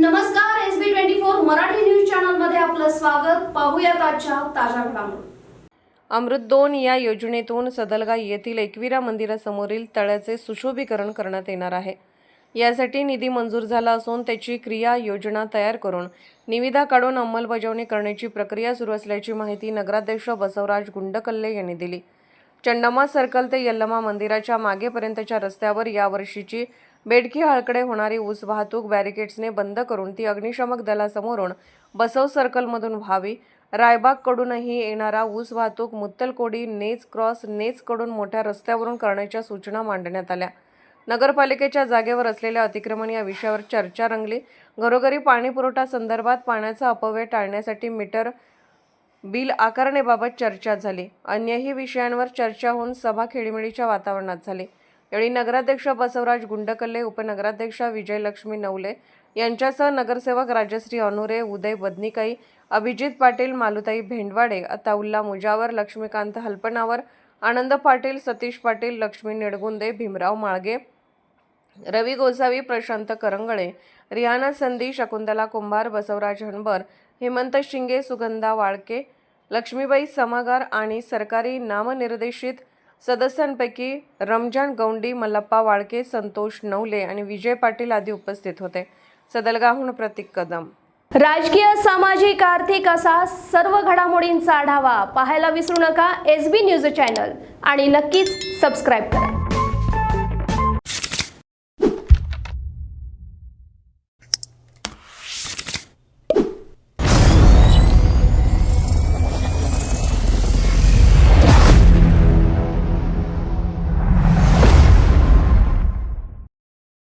नमस्कार S B twenty four Marathi news चॅनलमध्ये आपलं स्वागत. पाहूया आजच्या ताज्या घडामोडी. अमृत दोन या योजनेतून सदलगा येथील एकविरा मंदिरासमोरील तळ्याचे सुशोभीकरण करण्यात येणार आहे. यासाठी निधी मंजूर झाला असून त्याची क्रिया योजना तयार करून निविदा काढून अंमलबजावणी करण्याची प्रक्रिया सुरू असल्याची माहिती नगराध्यक्ष बसवराज गुंडकल्ले यांनी दिली. चंडमा सर्कल ते यल्लमा मंदिराच्या मागेपर्यंतच्या रस्त्यावर यावर्षीची बेडकी हळकडे होणारी ऊस वाहतूक बॅरिकेड्सने बंद करून ती अग्निशमक दलासमोरून बसव सर्कलमधून व्हावी. रायबागकडूनही येणारा ऊस वाहतूक मुत्तलकोडी नेच क्रॉस नेचकडून मोठ्या रस्त्यावरून करण्याच्या सूचना मांडण्यात आल्या. नगरपालिकेच्या जागेवर असलेल्या अतिक्रमण या विषयावर चर्चा रंगली. घरोघरी पाणीपुरवठा संदर्भात पाण्याचा अपव्यय टाळण्यासाठी मीटर बिल आकारणीबाबत चर्चा झाली. अन्यही विषयांवर चर्चा होऊन सभा खेळीमेळीच्या वातावरणात झाली. यावेळी नगराध्यक्ष बसवराज गुंडकल्ले उपनगराध्यक्षा विजयलक्ष्मी नवले यांच्यासह नगरसेवक राजश्री अनुरे उदय बदनिकाई अभिजित पाटील मालुताई भेंडवाडे अताउल्ला मुजावर लक्ष्मीकांत हल्पनावर आनंद पाटील सतीश पाटील लक्ष्मी निडगुंदे भीमराव माळगे रवी गोसावी प्रशांत करंगळे रिहाना संधी शकुंतला कुंभार बसवराज हणबर हेमंत शिंगे सुगंधा वाळके लक्ष्मीबाई समागार आणि सरकारी नामनिर्देशित सदस्यांपैकी रमजान गौंडी मल्लप्पा वाळके संतोष नवले आणि विजय पाटील आदी उपस्थित होते. सदलगाहून प्रतीक कदम. राजकीय सामाजिक आर्थिक असा सर्व घडामोडींचा आढावा पाहायला विसरू नका. एस बी न्यूज चॅनल आणि नक्कीच सबस्क्राईब करा.